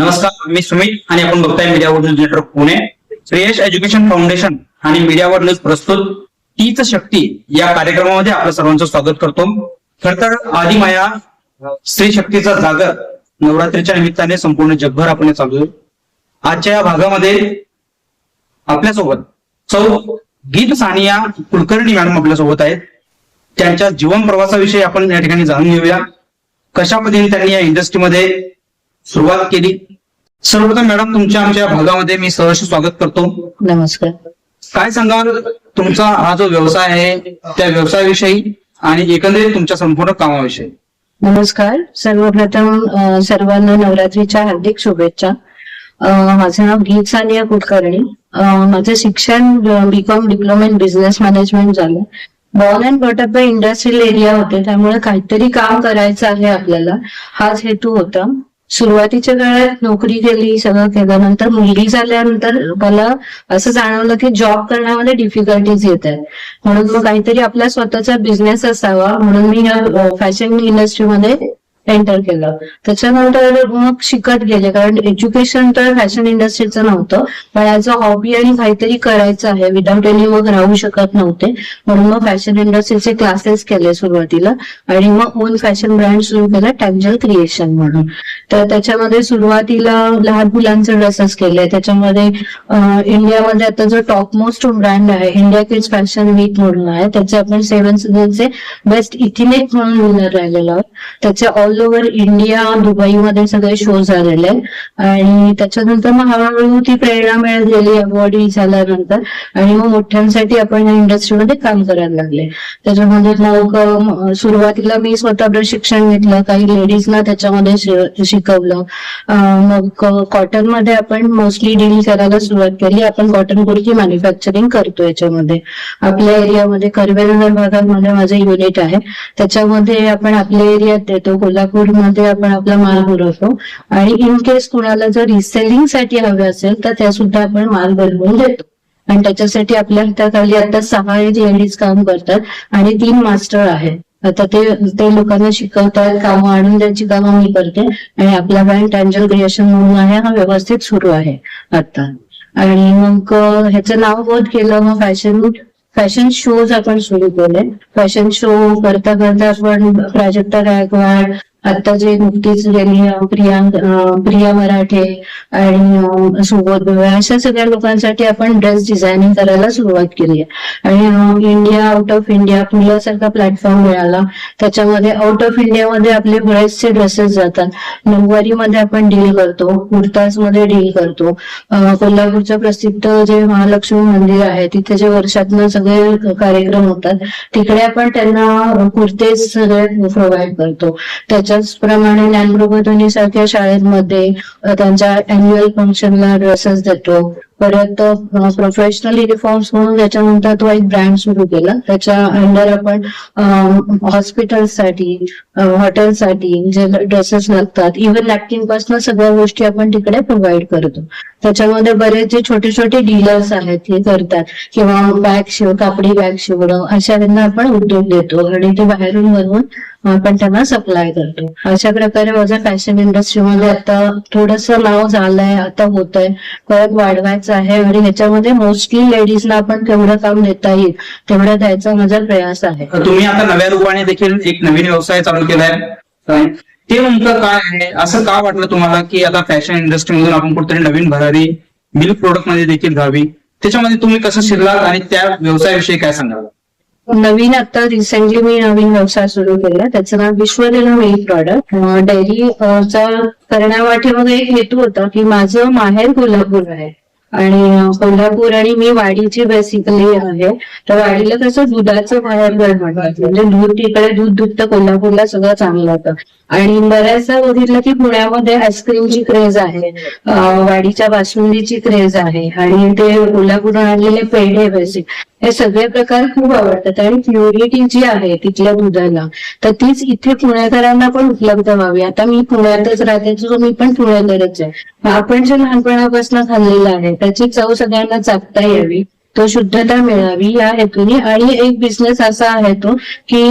नमस्कार मी सुमित आणि आपण बघताय मीडियावर news network Pune. Shreyash education foundation आणि मीडियावर न्यूज प्रस्तुत. तीच शक्ती या कार्यक्रमामध्ये आपलं सर्वांचं स्वागत करतो. खर तर माया स्त्री शक्तीचा जागर नवरात्रीच्या निमित्ताने संपूर्ण जगभर आपण चालू आजच्या या भागामध्ये आपल्यासोबत सौ गीत सानिया कुलकर्णी मॅडम आपल्यासोबत आहेत. त्यांच्या जीवन प्रवासाविषयी आपण या ठिकाणी जाणून घेऊया. कशा पद्धतीने त्यांनी या इंडस्ट्रीमध्ये सुरुवात केली. सर्वप्रथम मॅडम तुमच्या आमच्या भागामध्ये मी सहर्ष स्वागत करतो. नमस्कार. काय सांगाल? तुमचा हा जो व्यवसाय आहे त्या व्यवसायाविषयी आणि एकंदरीत तुमच्या संपूर्ण कामाविषयी. नमस्कार. सर्वप्रथम सर्वांना नवरात्रीच्या हार्दिक शुभेच्छा. माझं नाव गीत सानिया कुलकर्णी. माझं शिक्षण B Com diploma in business management झालं. Born and brought up industrial area होते त्यामुळे काहीतरी काम करायचं आहे आपल्याला. हाच हेतू होता. सुरुवातीच्या काळात नोकरी केली सगळं केलं. नंतर मुलगी झाल्यानंतर मला असं जाणवलं की जॉब करण्यामध्ये डिफिकल्टीज येत आहेत म्हणून मग काहीतरी आपला स्वतःचा बिझनेस असावा. म्हणून मी या फॅशन इंडस्ट्रीमध्ये एंटर केलं. त्याच्यानंतर मग शिकत गेले कारण एज्युकेशन तर फॅशन इंडस्ट्रीचं नव्हतं पण ऍज अ हॉबी आणि काहीतरी करायचं आहे विदाऊट एनी मग राहू शकत नव्हते. म्हणून मग फॅशन इंडस्ट्रीचे क्लासेस केले सुरुवातीला आणि मग ओन फॅशन ब्रँड सुरू केला टँजल क्रिएशन म्हणून. तर त्याच्यामध्ये सुरुवातीला लहान मुलांचे ड्रेसेस केले त्याच्यामध्ये इंडियामध्ये आता जो टॉप मोस्ट ब्रँड आहे इंडिया किड्स फॅशन वीक म्हणून आहे त्याचे आपण सेव्हन सीझनचे बेस्ट इथिनेट म्हणून विनर राहिलेलो आहोत. त्याचे ऑल ओव्हर इंडिया दुबईमध्ये सगळे शो झालेले आणि त्याच्यानंतर मग हळूहळू ती प्रेरणा मिळत गेली अवॉर्ड झाल्यानंतर. आणि मग मोठ्यांसाठी आपण या इंडस्ट्रीमध्ये काम करायला लागले. त्याच्यामध्ये मग सुरुवातीला मी स्वतः प्रशिक्षण घेतलं. काही लेडीजना त्याच्यामध्ये शिकवलं. मग कॉटनमध्ये आपण मोस्टली डील करायला सुरुवात केली. आपण कॉटन कुर्ती मॅन्युफॅक्चरिंग करतो याच्यामध्ये. आपल्या एरियामध्ये कर्वेनगर भागामध्ये माझं युनिट आहे. त्याच्यामध्ये आपण आपल्या एरियात देतो. कोल्हापूरमध्ये आपण आपला माल पुरवतो. आणि इन केस कुणाला जर रिसेलिंगसाठी हवे असेल तर त्या सुद्धा आपण माल बनवून देतो. आणि त्याच्यासाठी आपल्या हाताखाली आता सहा लेडीज काम करतात आणि तीन मास्टर आहेत. आता ते ते लोकांना शिकवतात कामं आणून द्यायची कामं मी करते. आणि आपला ब्रँड टँजल क्रिएशन म्हणून आहे हा व्यवस्थित सुरू आहे आता. आणि मग ह्याचं नाव बोध केलं मग फॅशन फॅशन शोज आपण सुरू केले. फॅशन शो करता करता आपण प्राजक्ता गायकवाड आता जे नुकतीच गेली प्रियांक प्रिया प्रिया मराठे आणि सुबोध अशा सगळ्या लोकांसाठी आपण ड्रेस डिझायनिंग करायला सुरुवात केली आहे. आणि इंडिया आउट ऑफ इंडिया पुण्यासारखा प्लॅटफॉर्म मिळाला. त्याच्यामध्ये आउट ऑफ इंडियामध्ये आपले बरेचसे ड्रेसेस जातात. नऊवारीमध्ये आपण डील करतो कुर्ताजमध्ये डील करतो कोल्हापूरचं प्रसिद्ध जे महालक्ष्मी मंदिर आहे तिथे जे वर्षातनं सगळे कार्यक्रम होतात तिकडे आपण त्यांना कुर्तेज सगळे प्रोव्हाइड करतो. त्याच्याचप्रमाणे ज्ञानप्रबोधिनी सारख्या शाळेमध्ये त्यांच्या अॅन्युअल फंक्शनला ड्रेसेस देतो. परत प्रोफेशनल रिफॉर्म्स म्हणून त्याच्यानंतर तो एक ब्रँड सुरू केला. त्याच्या अंडर आपण हॉस्पिटलसाठी हॉटेलसाठी जे ड्रेसेस लागतात इव्हन नॅपकिनपासून सगळ्या गोष्टी आपण तिकडे प्रोव्हाइड करतो. त्याच्यामध्ये बरेच जे छोटे छोटे डीलर्स आहेत हे करतात. किंवा बॅग शिव कापडी बॅग शिवणं अशा त्यांना आपण उद्योग देतो. आणि ते बाहेरून बनवून आपण त्यांना सप्लाय करतो. अशा प्रकारे माझं फॅशन इंडस्ट्रीमध्ये आता थोडस नाव झालंय आता होत आहे परत वाढवायचं आहे आणि ह्याच्यामध्ये मोस्टली लेडीजला आपण तेवढं काम देता येईल तेवढं द्यायचा माझा प्रयास आहे. तुम्ही आता नव्या रूपाने देखील एक नवीन व्यवसाय चालू केलाय? ते नेमकं काय आहे? असं का वाटलं तुम्हाला की आता फॅशन इंडस्ट्रीमधून आपण कुठेतरी नवीन भरारी मिल्क प्रोडक्टमध्ये देखील घ्यावी? त्याच्यामध्ये तुम्ही कसं शिरलात आणि त्या व्यवसायाविषयी काय सांगाल? नवीन आता रिसेंटली मी नवीन व्यवसाय सुरू केला त्याचं नाव विश्वदिन मिल्क प्रॉडक्ट डेअरी चा करण्यापाठीमागे एक हेतू होता की माझं माहेर कोल्हापूर आहे. आणि कोल्हापूर आणि मी वाडीची बेसिकली आहे. तर वाडीला कसं दुधाचं बाहेर म्हणतात म्हणजे दूध तिकडे दूध दुखतं कोल्हापूरला सगळं चांगलं होतं. आणि बऱ्याचदा बघितलं की पुण्यामध्ये आईस्क्रीमची क्रेज आहे. वाडीच्या बासुंदीची क्रेज आहे. आणि ते कोल्हापूरून आणलेले पेढे बेसिक हे सगळे प्रकार खूप आवडतात. आणि प्युरिटी जी आहे तिथल्या दुधाला तर तीच इथे पुणेकरांना पण उपलब्ध व्हावी. आता मी पुण्यातच राहते मी पण पुणेकरच आहे. आपण जे लहानपणापासून खाल्लेलं आहे. त्याची चव सगळ्यांना चाकता यावी. तो शुद्धता मिळावी. या हेतूने आणि एक बिझनेस असा आहे तो की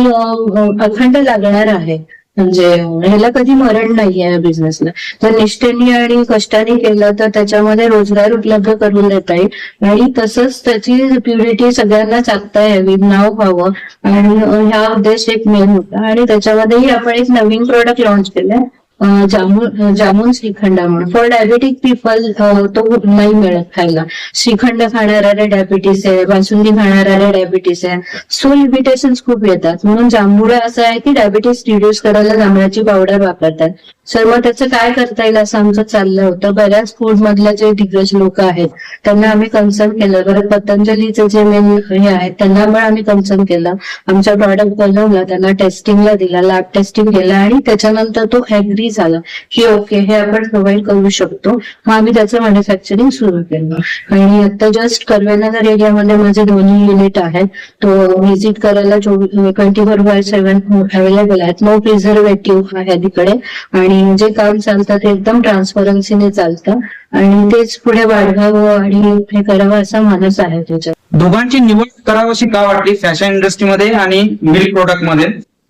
अखंड लागणार आहे. म्हणजे ह्याला कधी मरण नाहीये या बिझनेसला जर निष्ठेने आणि कष्टाने केलं तर त्याच्यामध्ये रोजगार उपलब्ध करून देता येईल. आणि तसंच त्याची प्युरिटी सगळ्यांना चाकता यावी नाव व्हावं. आणि ह्या उद्देश एक मेन होता. आणि त्याच्यामध्येही आपण एक नवीन प्रोडक्ट लॉन्च केलंय. जामून जामून श्रीखंड म्हणून. फॉर डायबेटिक पीपल तो नाही मिळत खायला. श्रीखंड खाणाऱ्याला डायबिटीस आहे बासुंदी खाणाऱ्याला डायबिटीस आहे सो लिमिटेशन खूप येतात. म्हणून जांभूळ असं आहे की डायबिटीस रिड्यूस करायला जांभळाची पावडर वापरतात. सर मग त्याचं काय करता येईल असं आमचं चाललं होतं. बऱ्याच फूड मधल्या जे दिग्गज लोक आहेत त्यांना आम्ही कन्सर्न केलं. बरं पतंजलीचे जे मेन हे आहेत त्यांना पण आम्ही कन्सर्न केलं. आमचा प्रॉडक्ट बनवला त्यांना टेस्टिंगला दिला लॅब टेस्टिंग केलं आणि त्याच्यानंतर तो ऍग्री झाला. की ओके हे आपण प्रोव्हाइड करू शकतो. मग आम्ही त्याचं मॅन्युफॅक्चरिंग सुरू केलं. आणि आता जस्ट कर्वेनगर एरियामध्ये माझे दोन्ही युनिट आहेत. तो व्हिजिट करायला twenty four by seven available आहेत. नो प्रिझर्वेटिव्ह आहे तिकडे. आणि जे काम चालतं ते एकदम ट्रान्सपरन्सीने चालतं. आणि तेच पुढे वाढवावं आणि हे करावं असा मानस आहे त्याच्यात. दोघांची निवड करावीशी का वाटली? फॅशन इंडस्ट्रीमध्ये आणि मिल्क प्रोडक्टमध्ये?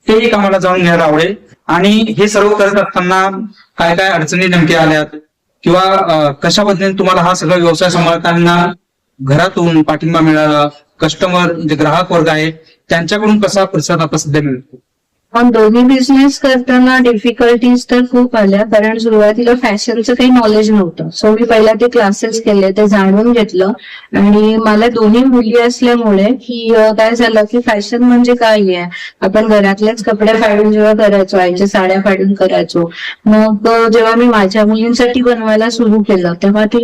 ते एक आम्हाला जाऊन घ्यायला आवडेल. आणि हे सर्व करत असताना काय काय अडचणी नेमक्या आल्यात? किंवा कशा पद्धतीने तुम्हाला हा सगळा व्यवसाय सांभाळताना घरातून पाठिंबा मिळाला? कस्टमर जे ग्राहक वर्ग आहे त्यांच्याकडून कसा प्रतिसाद आता सध्या मिळतो? पण दोन्ही बिझनेस करताना डिफिकल्टीज तर खूप आल्या कारण सुरुवातीला फॅशनचं काही नॉलेज नव्हतं. सो मी पहिला ते क्लासेस केले ते जाणून घेतलं. आणि मला दोन्ही मुली असल्यामुळे की काय झालं की फॅशन म्हणजे काय आहे? आपण घरातलेच कपडे फाडून जेव्हा करायचो आईच्या साड्या फाडून करायचो. मग जेव्हा मी माझ्या मुलींसाठी बनवायला सुरू केलं तेव्हा ती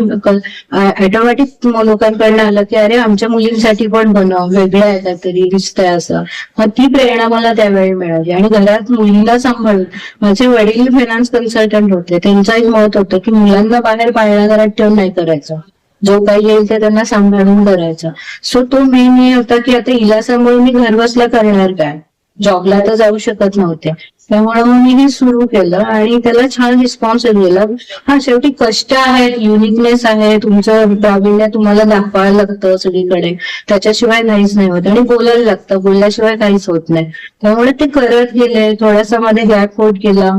ऑटोमॅटिक लोकांकडनं आलं की अरे आमच्या मुलींसाठी पण बनव वेगळं आहे काहीतरी दिसतंय असं. मग ती प्रेरणा मला त्यावेळी मिळाली. आणि घरात मुलीला सांभाळून. माझे वडील फायनान्स कन्सल्टंट होते. त्यांचं एक मत होतं की मुलांना बाहेर पाळणा घरात ठेवून नाही करायचं. जो काही येईल ते त्यांना सांभाळून करायचं. सो तो मेन हे होता की आता हिला सांभाळून मी घर बसल्या करणार काय? जॉबला तर जाऊ शकत नव्हते. त्यामुळे मग मी हे सुरू केलं आणि त्याला छान रिस्पॉन्स दिला हा शेवटी कष्ट आहेत युनिकनेस आहे तुमचं प्रावीण्य तुम्हाला दाखवायला लागतं सगळीकडे. त्याच्याशिवाय काहीच नाही होत आणि बोलायला लागतं. बोलल्याशिवाय काहीच होत नाही. त्यामुळे ते करत गेले थोडासा मध्ये गॅप होत गेला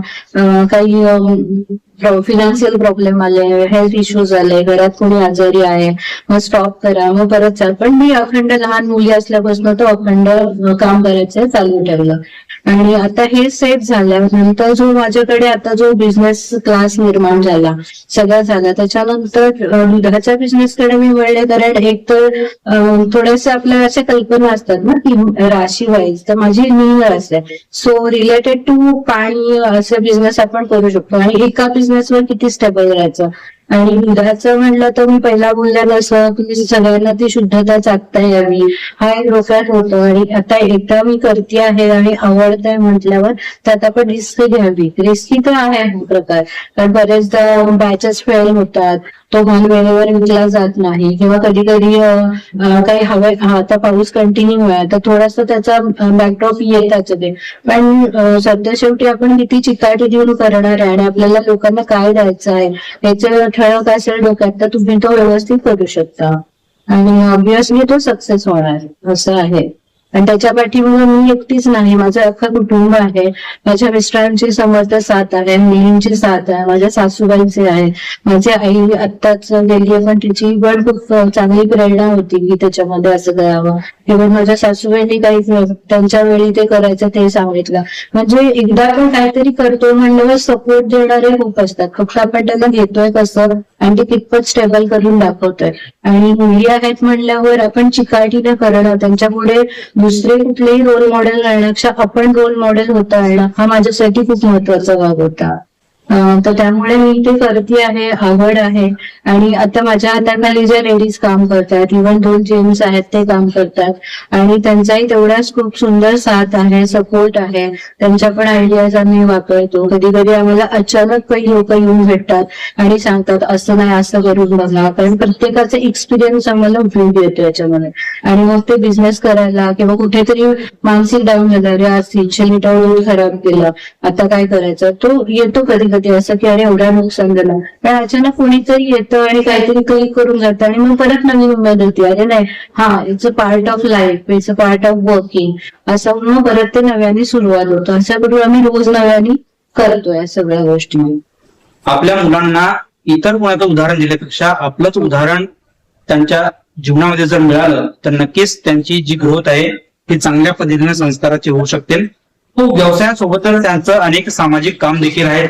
काही फिनान्शियल प्रॉब्लेम आले हेल्थ इश्यूज आले घरात कोणी आजारी आहे मग स्टॉप करा मग परत चाल. पण मी अखंड लहान मुली असल्यापासून तो अखंड काम करायचं चालू ठेवलं. आणि आता हे सेट झाल्यानंतर जो माझ्याकडे आता जो बिझनेस क्लास निर्माण झाला सगळा झाला त्याच्यानंतर अं, दुधाच्या बिझनेस कडे मी वळले कारण एक तर थोडेसे आपल्या अशा कल्पना असतात ना की राशी वाईज तर माझी नीळ असते. सो रिलेटेड टू पाणी असे बिझनेस आपण करू शकतो. आणि एका बिझनेसवर किती स्टेबल राहायचं? आणि दुधाचं म्हणलं तर मी पहिला बोलल्याला असं की सगळ्यांना ती शुद्धता चाकता यावी हा एक डोक्यात होतो. आणि आता एकदा मी करते आहे आणि आवडत आहे म्हटल्यावर त्यात आपण रिस्क घ्यावी. रिस्की तर आहे हा प्रकार. कारण बरेचदा बॅचेस फेल होतात. तो माल वेळेवर विकला जात नाही. किंवा कधी कधी काही हवे आता पाऊस कंटिन्यू आहे तर थोडासा त्याचा बॅकड्रॉप येताच ते पण सध्या शेवटी आपण किती चिकाटी देऊन करणार आहे आणि आपल्याला लोकांना काय द्यायचं आहे याचं ठळक असेल डोक्यात तर तुम्ही तो व्यवस्थित करू शकता. आणि ऑब्विसली तो सक्सेस होणार असं आहे. आणि त्याच्या पाठीमुळे मी एकटीच नाही. माझं अख्खं कुटुंब आहे. माझ्या मिस्टरांची समर्थ साथ आहे. मुलींची साथ आहे. माझ्या सासूबाईंचे आहे. माझी आई आत्ताच गेली आहे पण तिची पण खूप चांगली प्रेरणा होती की त्याच्यामध्ये असं करावं. किंवा माझ्या सासूबाईंनी काही त्यांच्या वेळी ते करायचं ते सांगितलं. म्हणजे एकदा आपण काहीतरी करतो म्हणल्यावर सपोर्ट देणारे खूप असतात. फक्त आपण त्यांना घेतोय कसं आणि ते कितपत स्टेबल करून दाखवतोय. आणि मुली आहेत म्हणल्यावर आपण चिकाटीनं करणं त्यांच्या पुढे दुसरे कुठलेही रोल मॉडेल आणण्यापेक्षा आपण रोल मॉडेल होता येणं हा माझ्यासाठी खूप महत्त्वाचा भाग होता. तर त्यामुळे मी ते करते आहे आवड आहे. आणि आता माझ्या हाताखाली ज्या लेडीज काम करतात इव्हन दोन जेंट्स आहेत ते काम करतात. आणि त्यांचाही तेवढाच खूप सुंदर साथ आहे सपोर्ट आहे. त्यांच्या पण आयडियाज आम्ही वापरतो. कधी कधी आम्हाला अचानक काही लोक येऊन भेटतात आणि सांगतात असं नाही असं करून बघा. कारण प्रत्येकाचा एक्सपिरियन्स आम्हाला उपयोग येतो याच्यामध्ये. आणि मग ते बिझनेस करायला किंवा कुठेतरी मानसिक डाऊन झालं रे आज तीनशे लिटर खराब केलं. आता काय करायचं? तो येतो कधी कधी असं की अरे एवढा नुकसान झालं. पण अचानक कोणीतरी येतं आणि काहीतरी काही करून जातं आणि मग परत नवीन उमेद होती. अरे नाही हा it's a part of life it's a part of working असं म्हणून परत ते नव्याने सुरुवात होतं. असं करून आम्ही रोज नव्याने करतो या सगळ्या गोष्टी. आपल्या मुलांना इतर कोणाचं उदाहरण दिल्यापेक्षा आपलंच उदाहरण त्यांच्या जीवनामध्ये जर मिळालं तर नक्कीच त्यांची जी ग्रोथ आहे ती चांगल्या पद्धतीने संस्काराची होऊ शकते. तो व्यवसायासोबतच त्यांचं अनेक सामाजिक काम देखील आहे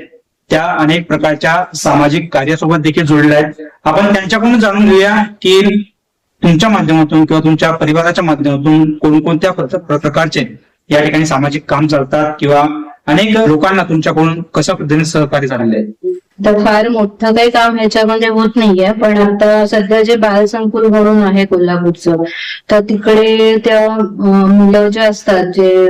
त्या अनेक प्रकारच्या सामाजिक कार्यासोबत देखील जोडल्या आहेत. आपण त्यांच्याकडून जाणून घेऊया की तुमच्या माध्यमातून किंवा तुमच्या परिवाराच्या माध्यमातून कोणकोणत्या प्रकारचे या ठिकाणी सामाजिक काम चालतात किंवा अनेक लोकांना तुमच्याकडून कशा पद्धतीने सहकार्य झालेले आहे? तर फार मोठं काही काम ह्याच्यामध्ये होत नाहीये पण आता सध्या जे बालसंकुल म्हणून आहे कोल्हापूरचं तर तिकडे त्या मुलं जे असतात जे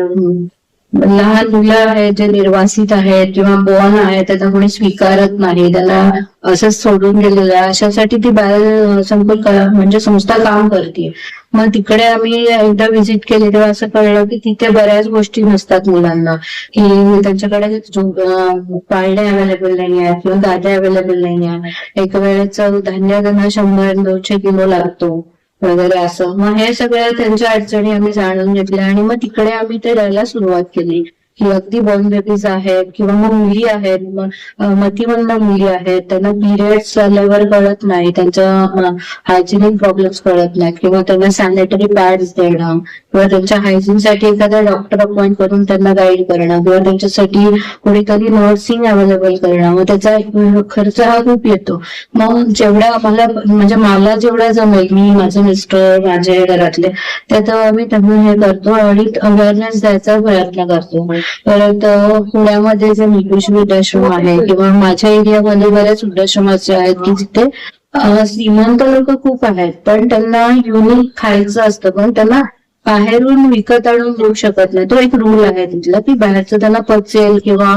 लहान मुलं आहेत जे निर्वासित आहेत किंवा बोन आहेत त्यांना कोणी स्वीकारत नाही. त्यांना असंच सोडून गेलेलं आहे. अशासाठी ती बाल संकुल म्हणजे संस्था काम करते. मग तिकडे आम्ही एकदा व्हिजिट केली तेव्हा असं कळलं की तिथे बऱ्याच गोष्टी नसतात मुलांना. की त्यांच्याकडे पाळणे अवेलेबल नाही आहेत किंवा गाद्या अवेलेबल नाही आहे एक वेळेचं धान्य त्यांना शंभर दोनशे किलो लागतो. वगैरे असं. मग हे सगळ्या त्यांच्या अडचणी आम्ही जाणून घेतल्या आणि मग तिकडे आम्ही ते राहायला सुरुवात केली. की अगदी बॉर्न बेबीज आहेत किंवा मग मुली आहेत मतिमंद मुली आहेत त्यांना पिरियड्स आल्यावर कळत नाही त्यांच्या हायजिनिक प्रॉब्लेम्स कळत नाहीत किंवा त्यांना सॅनिटरी पॅड्स देणं किंवा त्यांच्या hygiene साठी एखादा डॉक्टर अपॉइंट करून त्यांना गाईड करणं किंवा त्यांच्यासाठी कुणीतरी नर्सिंग अवेलेबल करणं मग त्याचा एक खर्च हा खूप येतो. मग जेवढा आम्हाला म्हणजे मला जेवढा जमेल मी माझे मिस्टर माझे घरातले त्यात आम्ही त्यांना हे करतो आणि अवेअरनेस द्यायचा प्रयत्न करतो. परत पुण्यामध्ये जे निकृष वृद्धाश्रम आहे किंवा माझ्या एरियामध्ये बरेच वृद्धाश्रम असे आहेत की जिथे श्रीमंत लोक खूप आहेत. पण त्यांना युनिक खायचं असतं. पण त्यांना बाहेरून विकत आणून देऊ शकत नाही. तो एक रूल आहे तिथला की बाहेरचं त्यांना पचेल किंवा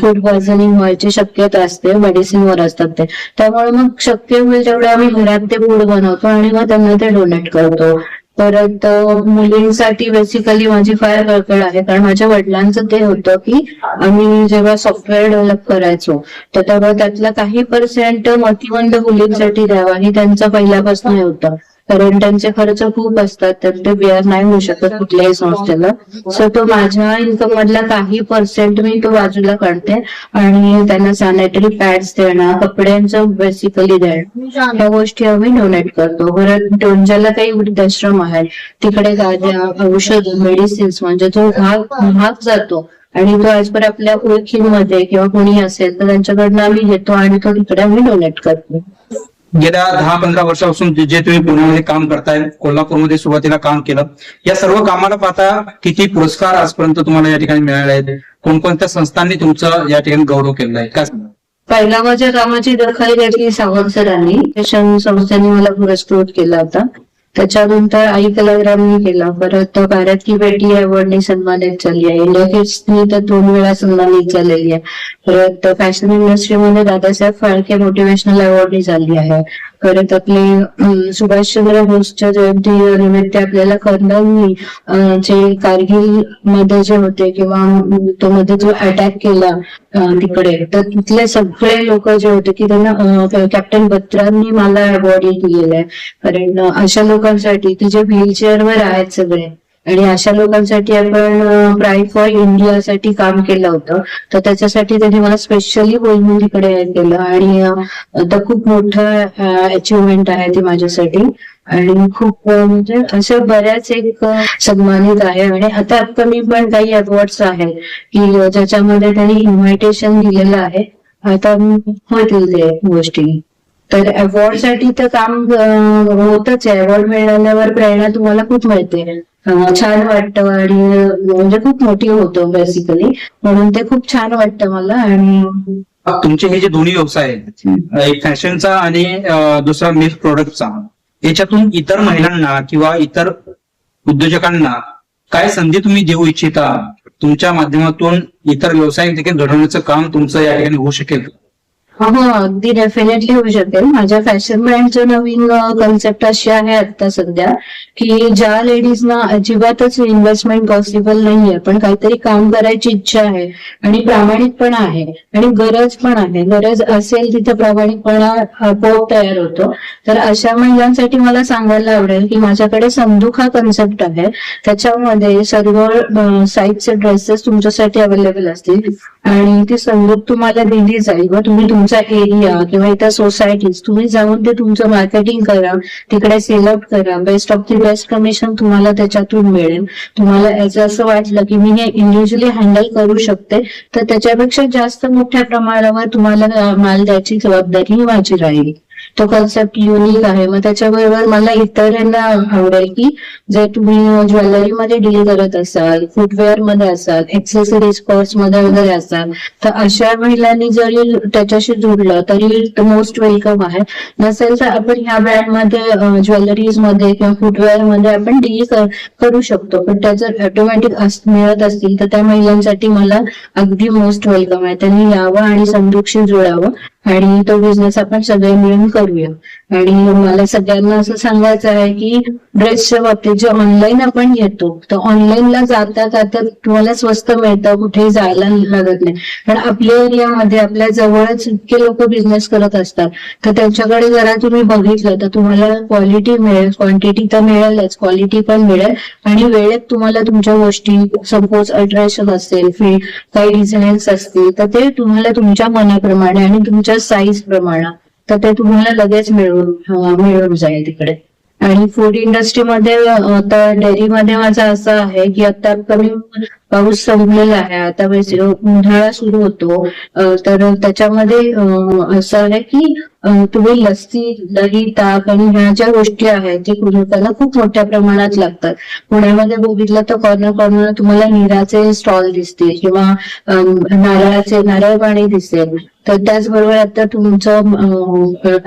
फूड पॉइझनिंग व्हायची शक्यता असते. मेडिसिनवर असतात ते. त्यामुळे मग शक्य होईल तेवढे आम्ही घरात ते फूड बनवतो आणि मग त्यांना ते डोनेट करतो. परत मुलींसाठी बेसिकली माझी फार कळकळ आहे. कारण माझ्या वडिलांचं ते होतं की आम्ही जेव्हा सॉफ्टवेअर डेव्हलप करायचो तर तेव्हा त्यातला काही पर्सेंट मतिमंद मुलींसाठी द्यावा आणि त्यांचा पहिल्यापासून हे होतं. कारण त्यांचे खर्च खूप असतात तर ते बेअर नाही होऊ शकत कुठल्याही संस्थेला. सो तो माझ्या इन्कम मधला काही पर्सेंट मी तो बाजूला काढते आणि त्यांना सॅनिटरी पॅड्स देणं कपड्यांचं बेसिकली देणं. ह्या गोष्टी आम्ही डोनेट करतो. कारण डोंजाला काही वृद्धाश्रम आहे तिकडे गाद्या औषध मेडिसिन्स म्हणजे जो भाग महाग जातो. आणि तो आज पर आपल्या ओळखीमध्ये किंवा कोणी असेल तर त्यांच्याकडनं आम्ही घेतो आणि तो तिकडे आम्ही डोनेट करतो. गेल्या दहा पंधरा वर्षापासून जे- तुम्ही पुण्यामध्ये काम करताय कोल्हापूरमध्ये सुरुवातीला काम केलं या सर्व कामाला पाहता किती पुरस्कार आजपर्यंत तुम्हाला या ठिकाणी मिळाले आहेत? कोणकोणत्या संस्थांनी तुमचं या ठिकाणी गौरव केला आहे काय पहिला माझ्या कामाची दखल घेतली सावंत सरांनी. संस्थेने मला पुरस्कृत केला होता. त्याच्यानंतर आई कलाग्रामनी केला. परत भारत की बेटी अवॉर्डने सन्मानित झाली आहे. इंडिया गेट्सनी तर दोन वेळा सन्मानित झालेली आहे. परत फॅशन इंडस्ट्रीमध्ये दादासाहेब फाळके मोटिवेशनल अवॉर्डनी झाली आहे. परत आपले सुभाषचंद्र बोसच्या जयंती निमित्त आपल्याला कर्नलनी जे कारगिलमध्ये जे होते किंवा तो मध्ये जो अटॅक केला तिकडे तर तिथले सगळे लोक जे होते की त्यांना कॅप्टन बत्रांनी मला अवॉर्ड दिलेला आहे. कारण अशा अशा लोकांसाठी की जे व्हीलचेअरवर आहेत सगळे. आणि अशा लोकांसाठी आपण प्राईड फॉर इंडिया साठी काम केलं होतं. तर त्याच्यासाठी त्यांनी मला स्पेशली बोलमुलीकडे केलं. आणि आता खूप मोठं अचिव्हमेंट आहे ते माझ्यासाठी. आणि खूप म्हणजे अशा बऱ्याच एक सन्मानित आहे. आणि आता अपकमिंग पण काही अवॉर्ड्स आहेत. की ज्याच्यामध्ये त्यांनी इन्व्हिटेशन दिलेलं आहे. आता होतील ते गोष्टी. तर अवॉर्डसाठी तर काम होतच आहे. अवॉर्ड मिळाल्यावर प्रेरणा तुम्हाला खूप मिळते. छान वाटतं आणि म्हणजे खूप मोठी होतो बेसिकली म्हणून ते खूप छान वाटतं मला आणि तुमचे हे जे दोन्ही व्यवसाय आहेत एक फॅशनचा आणि दुसरा मिल्क प्रोडक्टचा याच्यातून इतर महिलांना किंवा इतर उद्योजकांना काय संधी तुम्ही देऊ इच्छिता? तुमच्या माध्यमातून इतर व्यवसाय देखील घडवण्याचं काम तुमचं या ठिकाणी होऊ शकेल. हो अगदी डेफिनेटली होऊ शकेल. माझ्या फॅशन ब्रँडचं नवीन कन्सेप्ट अशी आहे आता सध्या की ज्या लेडीजना अजिबातच इन्व्हेस्टमेंट पॉसिबल नाहीये पण काहीतरी काम करायची इच्छा आहे आणि प्रामाणिकपणा आहे आणि गरज पण आहे. गरज असेल तिथे प्रामाणिकपणा आपोआप तयार होतो. तर अशा महिलांसाठी मला सांगायला आवडेल की माझ्याकडे संदूक हा कन्सेप्ट आहे. त्याच्यामध्ये सर्व साईजचे ड्रेसेस तुमच्यासाठी अवेलेबल असतील. आणि ती संदूक तुम्हाला दिली जाईल व तुम्ही तुमचा एरिया किंवा इतर सोसायटीज तुम्ही जाऊन ते तुमचं मार्केटिंग करा तिकडे सेल आउट करा. Best of the best commission तुम्हाला त्याच्यातून मिळेल. तुम्हाला याचं असं वाटलं की मी हे इंडिव्हिज्युअली हँडल करू शकते तर त्याच्यापेक्षा जास्त मोठ्या प्रमाणावर तुम्हाला माल द्यायची जबाबदारी माझी राहील. तो कन्सेप्ट युनिक आहे. मग त्याच्याबरोबर मला इतरांना आवडेल की जे तुम्ही ज्वेलरीमध्ये डील करत असाल फुटवेअरमध्ये असाल एक्सेसरीज पर्समध्ये वगैरे असाल तर अशा महिलांनी जरी त्याच्याशी जोडलं तरी मोस्ट वेलकम आहे. नसेल तर आपण ह्या ब्रँडमध्ये ज्वेलरीजमध्ये किंवा फुटवेअरमध्ये आपण डील करू शकतो. पण त्या जर ऑटोमॅटिक मिळत असतील तर त्या महिलांसाठी मला अगदी मोस्ट वेलकम आहे. त्यांनी यावं आणि संदूकशी जुळावं. आणि तो बिझनेस आपण सगळे मिळून करूया. आणि मला सगळ्यांना असं सांगायचं आहे की ड्रेसच्या बाबतीत जे ऑनलाईन आपण घेतो तर ऑनलाईनला जाता जाता तुम्हाला स्वस्त मिळतं कुठेही जायला लागत नाही. पण आपल्या एरियामध्ये आपल्या जवळच इतके लोक बिझनेस करत असतात. तर त्यांच्याकडे जरा तुम्ही बघितलं तर तुम्हाला क्वालिटी मिळेल क्वांटिटी तर मिळेलच क्वालिटी पण मिळेल. आणि वेळेत तुम्हाला तुमच्या गोष्टी सपोज अट्रॅक्शन असेल फी काही डिझाईन्स असतील तर ते तुम्हाला तुमच्या मनाप्रमाणे आणि तुमच्या साईज प्रमाण तर ते तुम्हाला लगेच मिळून मिळून जाईल तिकडे. आणि फूड इंडस्ट्रीमध्ये आता डेअरीमध्ये माझं असं आहे की आता कमी पाऊस संपलेला आहे. आता उन्हाळा सुरू होतो. तर त्याच्यामध्ये असं आहे की तुम्ही लस्सी दही ताक आणि ह्या ज्या गोष्टी आहेत ते लोकांना खूप मोठ्या प्रमाणात लागतात. पुण्यामध्ये बघितलं तर कॉर्नर कॉर्नर तुम्हाला निराचे स्टॉल दिसतील किंवा नारळाचे नारळ पाणी दिसेल. तर त्याचबरोबर आता तुमचं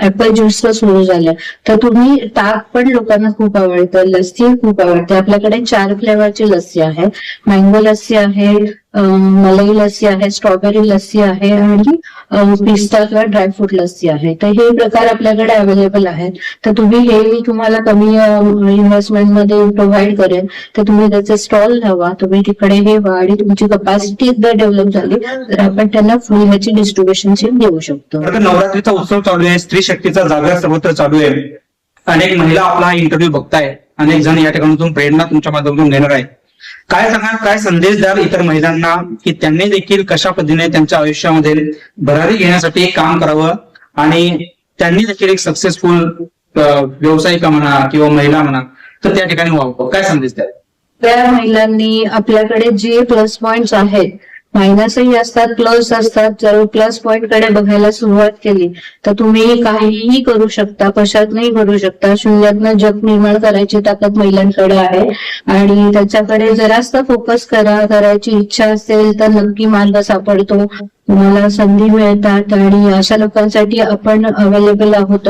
ऍपल ज्यूस सुरू झालं. तर तुम्ही ताक पण लोकांना खूप आवडतं लस्सी खूप आवडते. आपल्याकडे चार फ्लेवरची लस्सी आहे. मँगो लस्सी आहे मलाई लस्सी आहे स्ट्रॉबेरी लस्सी आहे आणि पिस्ता किंवा ड्रायफ्रूट लस्सी आहे. तर हे प्रकार आपल्याकडे अवेलेबल आहेत. तर तुम्ही हे मी तुम्हाला कमी इन्व्हेस्टमेंटमध्ये प्रोव्हाइड करेन. तर तुम्ही त्याचे स्टॉल लावा. तुम्ही तिकडे हे व्हा आणि तुमची कपॅसिटी जर डेव्हलप झाली तर आपण त्यांना फुल ह्याची डिस्ट्रीब्युशनची देऊ शकतो. नवरात्रीचा उत्सव चालू आहे. स्त्री शक्तीचा जागर सर्वत्र चालू आहे. अनेक महिला आपला इंटरव्ह्यू बघताय. अनेक जण या ठिकाणातून प्रेरणा तुमच्या माध्यमातून घेणार आहे काय सांगा काय संदेश द्याल इतर महिलांना की त्यांनी देखील कशा पद्धतीने त्यांच्या आयुष्यामध्ये भरारी घेण्यासाठी काम करावं? आणि त्यांनी देखील एक सक्सेसफुल व्यावसायिका म्हणा किंवा महिला म्हणा तर त्या ठिकाणी व्हावं. काय संदेश द्याल? त्या महिलांनी आपल्याकडे जे प्लस पॉइंट आहेत मायनसही असतात प्लस असतात. जर प्लस पॉइंटकडे बघायला सुरुवात केली तर तुम्ही काहीही करू शकता कशातनही करू शकता. शून्यातनं जग निर्माण करायची ताकद महिलांकडे आहे. आणि त्याच्याकडे जरास्त फोकस करा करायची इच्छा असेल तर नक्की मार्ग सापडतो. तुम्हाला संधी मिळतात आणि अशा लोकांसाठी आपण अवेलेबल आहोत.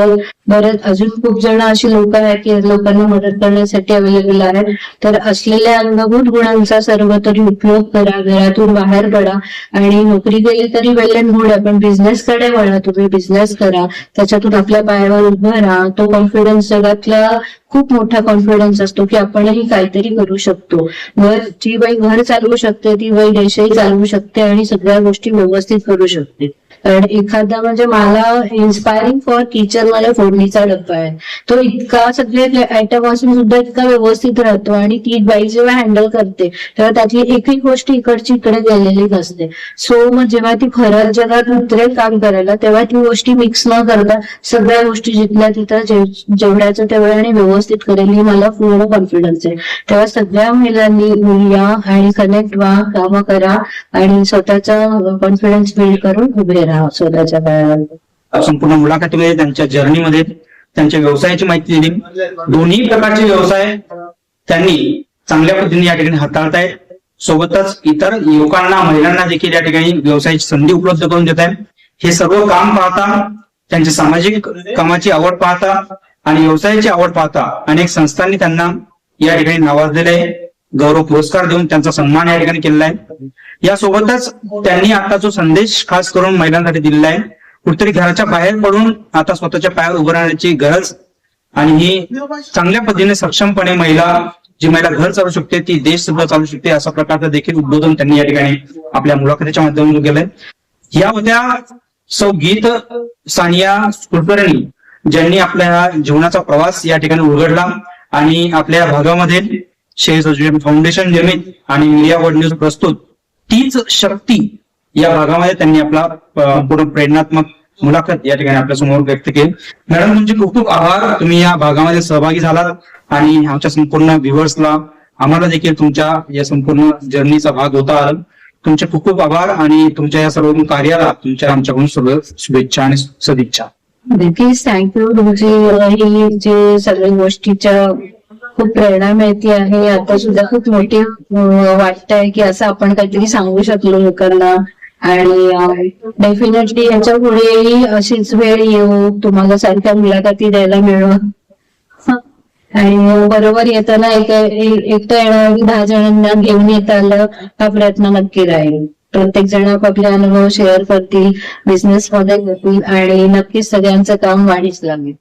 बरेच अजून खूप जण अशी लोक आहेत की लोकांना मदत करण्यासाठी अवेलेबल आहेत. तर असलेल्या अंगभूत गुणांचा सर्व तरी उपयोग करा घरातून बाहेर पडा आणि नोकरी गेली तरी वेल अँड गुड आहे पण बिझनेस कडे वळा तुम्ही बिझनेस करा. त्याच्यातून आपल्या पायावर उभं राहा. तो कॉन्फिडन्स जगातला खूप मोठा कॉन्फिडन्स असतो की आपणही काहीतरी करू शकतो. घर जी बाई घर चालवू शकते ती बाई देशही चालवू शकते आणि सगळ्या गोष्टी व्यवस्थित करू शकते. कारण एखादा म्हणजे मला इन्स्पायरिंग फॉर किचन मला फोडणीचा डब्बा आहे. तो इतका सगळे आयटम असून सुद्धा इतका व्यवस्थित राहतो आणि ती बाई जेव्हा हँडल करते तेव्हा त्यातली एकही गोष्ट इकडची इकडे गेलेली नसते. सो मग जेव्हा ती खरंच जगात उतरेल काम करायला तेव्हा ती गोष्टी मिक्स न करता सगळ्या गोष्टी जिथल्या तिथं जेवढ्याचं जेवढ्याचं तेवढ्याने व्यवस्थित करेल ही मला पूर्ण कॉन्फिडन्स आहे. तेव्हा सगळ्या महिलांनी या आणि कनेक्ट व्हा कामं करा आणि स्वतःचा कॉन्फिडन्स बिल्ड करून उभे राहा. स्वतःच्या पायावर संपूर्ण मुलाखतीमध्ये त्यांच्या जर्नीमध्ये त्यांच्या व्यवसायाची माहिती दिली. दोन्ही प्रकारचे व्यवसाय त्यांनी चांगल्या पद्धतीने या ठिकाणी हाताळतायत सोबतच इतर युवकांना महिलांना देखील या ठिकाणी व्यवसायाची संधी उपलब्ध करून देत आहे हे सर्व काम पाहता त्यांच्या सामाजिक कामाची आवड पाहता आणि व्यवसायाची आवड पाहता अनेक संस्थांनी त्यांना या ठिकाणी नावाजलेले आहे. गौरव पुरस्कार देऊन त्यांचा सन्मान या ठिकाणी केलेला आहे. यासोबतच त्यांनी आता जो संदेश खास करून महिलांसाठी दिलेला आहे कुठेतरी घराच्या बाहेर पडून आता स्वतःच्या पायावर उभं राहण्याची गरज आणि ही चांगल्या पद्धतीने सक्षमपणे महिला जी महिला घर चालू शकते ती देश सुद्धा चालू शकते अशा प्रकारचं देखील उद्बोधन त्यांनी या ठिकाणी आपल्या मुलाखतीच्या माध्यमातून केलंय. या होत्या सौ गीत सानिया कुलकर्णी ज्यांनी आपल्या जीवनाचा प्रवास या ठिकाणी उघडला आणि आपल्या भागामध्ये शेअर्स फाउंडेशन निर्मित आणि मीडिया वर्ल्ड न्यूज प्रस्तुत तीच शक्ती या भागामध्ये त्यांनी आपला पूर्ण प्रेरणात्मक मुलाखत या ठिकाणी आपल्यासमोर व्यक्त केली. मॅडम तुमचे खूप खूप आभार. तुम्ही या भागामध्ये सहभागी झालात आणि आमच्या संपूर्ण व्ह्युअर्सला आम्हाला देखील तुमच्या या संपूर्ण जर्नीचा भाग होता. आला तुमचे खूप खूप आभार आणि तुमच्या या सर्व कार्याला तुमच्या आमच्याकडून सर्व शुभेच्छा आणि सदिच्छा. नक्कीच थँक्यू तुमची ही जे सर्व गोष्टीच्या खूप प्रेरणा मिळते आहे. आता सुद्धा खूप मोठी वाटतंय की असं आपण काहीतरी सांगू शकलो लोकांना. आणि डेफिनेटली याच्या पुढेही अशीच वेळ येऊ. तुम्हाला सारख्या मुलाखती द्यायला मिळू आणि बरोबर येताना एक एकटं येणार दहा जणांना घेऊन येता आलं हा प्रयत्न नक्की राहील. प्रत्येक जण आपापले अनुभव शेअर करतील बिझनेस मध्ये घेतील आणि नक्कीच सगळ्यांचं काम वाढीच लागेल.